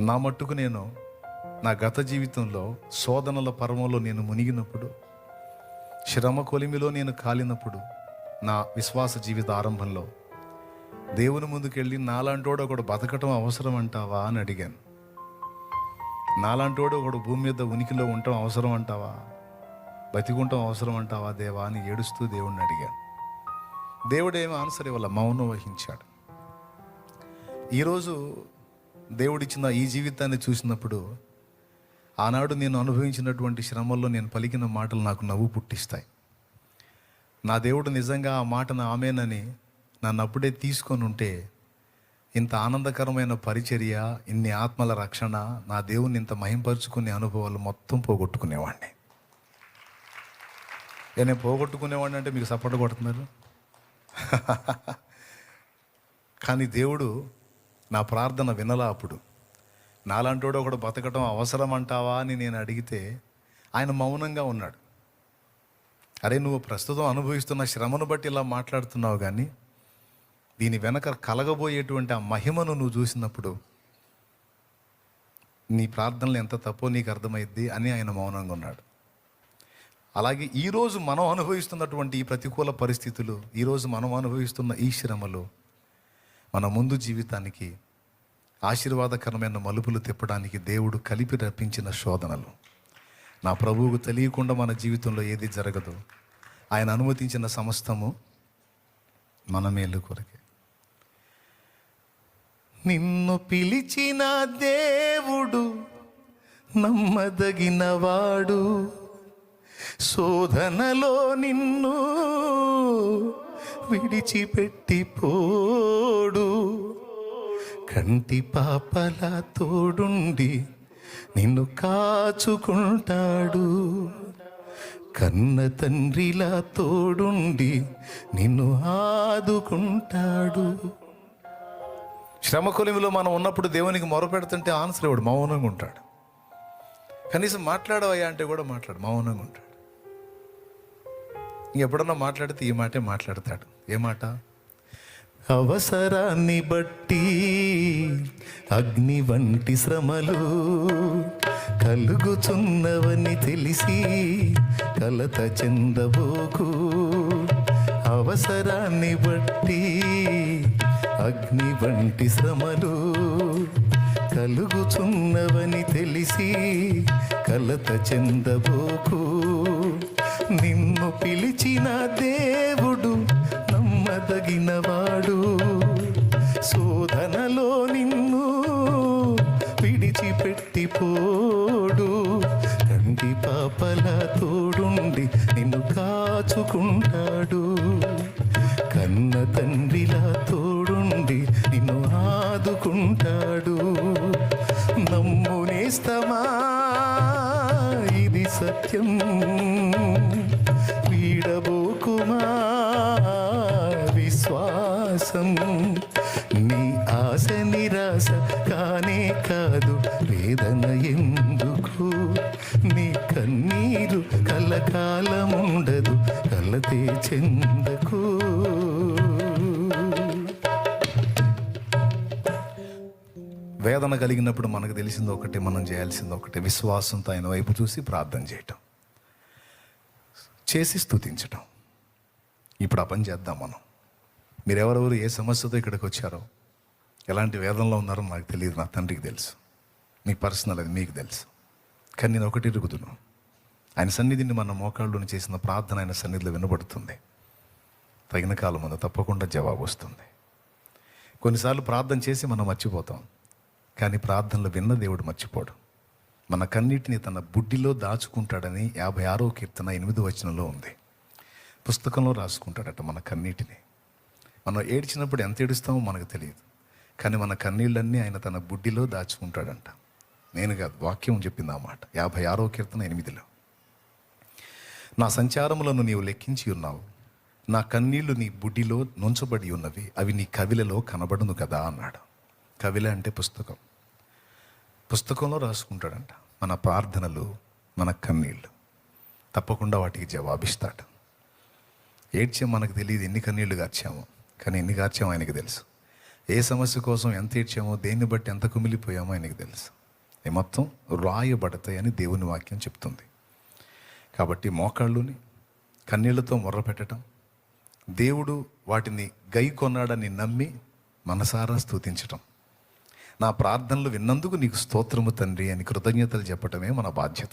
నా మట్టుకు నేను నా గత జీవితంలో శోధనల పర్వంలో నేను మునిగినప్పుడు శ్రమ కొలిమిలో నేను కాలినప్పుడు నా విశ్వాస జీవిత ఆరంభంలో దేవుని ముందుకెళ్ళి నాలాంటోడు ఒకడు బతకటం అవసరం అంటావా అని అడిగాను. నాలాంటోడు ఒకడు భూమి మీద ఉనికిలో ఉండటం అవసరం అంటావా? బతికుంటం అవసరం అంటావా దేవా అని ఏడుస్తూ దేవుణ్ణి అడిగాను. దేవుడు ఏమి ఆన్సర్ ఇవ్వాల? మౌనం వహించాడు. ఈరోజు దేవుడిచ్చిన ఈ జీవితాన్ని చూసినప్పుడు ఆనాడు నేను అనుభవించినటువంటి శ్రమల్లో నేను పలికిన మాటలు నాకు నవ్వు పుట్టిస్తాయి. నా దేవుడు నిజంగా ఆ మాటను ఆమెనని నన్ను అప్పుడే తీసుకొని ఉంటే ఇంత ఆనందకరమైన పరిచర్య ఇన్ని ఆత్మల రక్షణ నా దేవుని ఇంత మహింపరుచుకునే అనుభవాలు మొత్తం పోగొట్టుకునేవాడిని నేను పోగొట్టుకునేవాడిని అంటే మీకు సపోర్ట్ కొడుతున్నారు? కానీ దేవుడు నా ప్రార్థన వినలా అప్పుడు. నాలాంటోడు ఒకడు బతకటం అవసరం అంటావా అని నేను అడిగితే ఆయన మౌనంగా ఉన్నాడు. అరే నువ్వు ప్రస్తుతం అనుభవిస్తున్న శ్రమను బట్టి ఇలా మాట్లాడుతున్నావు కానీ దీని వెనక కలగబోయేటువంటి ఆ మహిమను నువ్వు చూసినప్పుడు నీ ప్రార్థనలు ఎంత తప్పో నీకు అర్థమైద్ది అని ఆయన మౌనంగా ఉన్నాడు. అలాగే ఈరోజు మనం అనుభవిస్తున్నటువంటి ఈ ప్రతికూల పరిస్థితులు ఈరోజు మనం అనుభవిస్తున్న ఈ శ్రమలు మన ముందు జీవితానికి ఆశీర్వాదకరమైన మలుపులు తిప్పడానికి దేవుడు కలిపి రప్పించిన శోధనలు. నా ప్రభువుకు తెలియకుండా మన జీవితంలో ఏది జరగదు. ఆయన అనుమతించిన సమస్తము మన మేలు కొరకే. నిన్ను పిలిచిన దేవుడు నమ్మదగినవాడు. శోధనలో నిన్ను విడిచిపెట్టి పోడు కంటి పాపల తోడుండి నిన్ను కాచుకుంటాడు. కన్న తండ్రిలా తోడుండి నిన్ను ఆదుకుంటాడు. శ్రమ కొలిమిలో మనం ఉన్నప్పుడు దేవునికి మొరపెడుతుంటే ఆన్సర్ ఇవ్వడు మౌనంగా ఉంటాడు. కనీసం మాట్లాడవయ్యా అంటే కూడా మాట్లాడు మౌనంగా ఉంటాడు. ఎప్పుడన్నా మాట్లాడితే ఈ మాటే మాట్లాడతాడు. ఏ మాట? అవసరాన్ని బట్టి అగ్ని వంటి శ్రమలు కలుగుతున్నవని తెలిసి కలత చెందబోకు. అవసరాన్ని బట్టి అగ్ని వంటి శ్రమలు కలుగుతున్నవని తెలిసి కలత చెందబోకు. నిన్ను పిలిచిన దేవుడు నమ్మదగినవాడు శోధనలో నిన్ను విడిచిపెట్టిపోడు. కంటి పాపల తోడుండి నిన్ను కాచుకుంటాడు. కన్న తండ్రిలా తోడుండి నిన్ను ఆదుకుంటాడు. నమ్మునేస్తమా ఇది సత్యం. వీడబోకుమా విశ్వాసము నీ ఆశ నిరాశ కానే కాదు వేదన ఎందుకు? నీ కన్నీరు కలకాలముండదు కలతే చెందకు. వేదన కలిగినప్పుడు మనకు తెలిసింది ఒకటి మనం చేయాల్సింది ఒకటి. విశ్వాసంతో ఆయన వైపు చూసి ప్రార్థన చేయటం. చేసి స్తుతించటం. ఇప్పుడు ఆ పని చేద్దాం మనం. మీరు ఎవరెవరు ఏ సమస్యతో ఇక్కడికి వచ్చారో ఎలాంటి వేదనలో ఉన్నారో నాకు తెలియదు నా తండ్రికి తెలుసు. మీ పర్సనల్ అది మీకు తెలుసు. కానీ నేను ఒకటి ఇరుగుతున్నాను ఆయన సన్నిధిని మన మోకాళ్ళలోని చేసిన ప్రార్థన ఆయన సన్నిధిలో వినబడుతుంది. తగిన కాలం ముందు తప్పకుండా జవాబు వస్తుంది. కొన్నిసార్లు ప్రార్థన చేసి మనం మర్చిపోతాం. కానీ ప్రార్థనలు విన్న దేవుడు మర్చిపోడు. మన కన్నిటిని తన బుడ్డిలో దాచుకుంటాడని యాభై ఆరో కీర్తన ఎనిమిదో వచనంలో ఉంది. పుస్తకంలో రాసుకుంటాడట మన కన్నీటిని. మనం ఏడ్చినప్పుడు ఎంత ఏడుస్తామో మనకు తెలియదు. కానీ మన కన్నీళ్ళన్నీ ఆయన తన బుడ్డిలో దాచుకుంటాడంట. నేను కాదు వాక్యం చెప్పింది ఆ మాట. యాభై ఆరో కీర్తన ఎనిమిదిలో. నా సంచారములను నీవు లెక్కించి ఉన్నావు. నా కన్నీళ్ళు నీ బుడ్డిలో నుంచబడి ఉన్నవి. అవి నీ కవిలలో కనబడును కదా అన్నాడు. కవిల అంటే పుస్తకం. పుస్తకంలో రాసుకుంటాడంట. మన ప్రార్థనలు మన కన్నీళ్ళు. తప్పకుండా వాటికి జవాబిస్తాడు. ఏడ్చే మనకు తెలియదు ఎన్ని కన్నీళ్ళు గార్చామో. కానీ ఎన్ని గార్చాము ఆయనకి తెలుసు. ఏ సమస్య కోసం ఎంత ఇచ్చామో దేన్ని బట్టి ఎంత కుమిలిపోయామో ఆయనకు తెలుసు. ఈ మొత్తం రాయబడతాయని దేవుని వాక్యం చెప్తుంది. కాబట్టి మోకాళ్ళుని కన్నీళ్ళతో మొర్ర పెట్టడం దేవుడు వాటిని గై కొన్నాడని నమ్మి మనసారా స్తుతించటం నా ప్రార్థనలు విన్నందుకు నీకు స్తోత్రము తండ్రి అని కృతజ్ఞతలు చెప్పటమే మన బాధ్యత.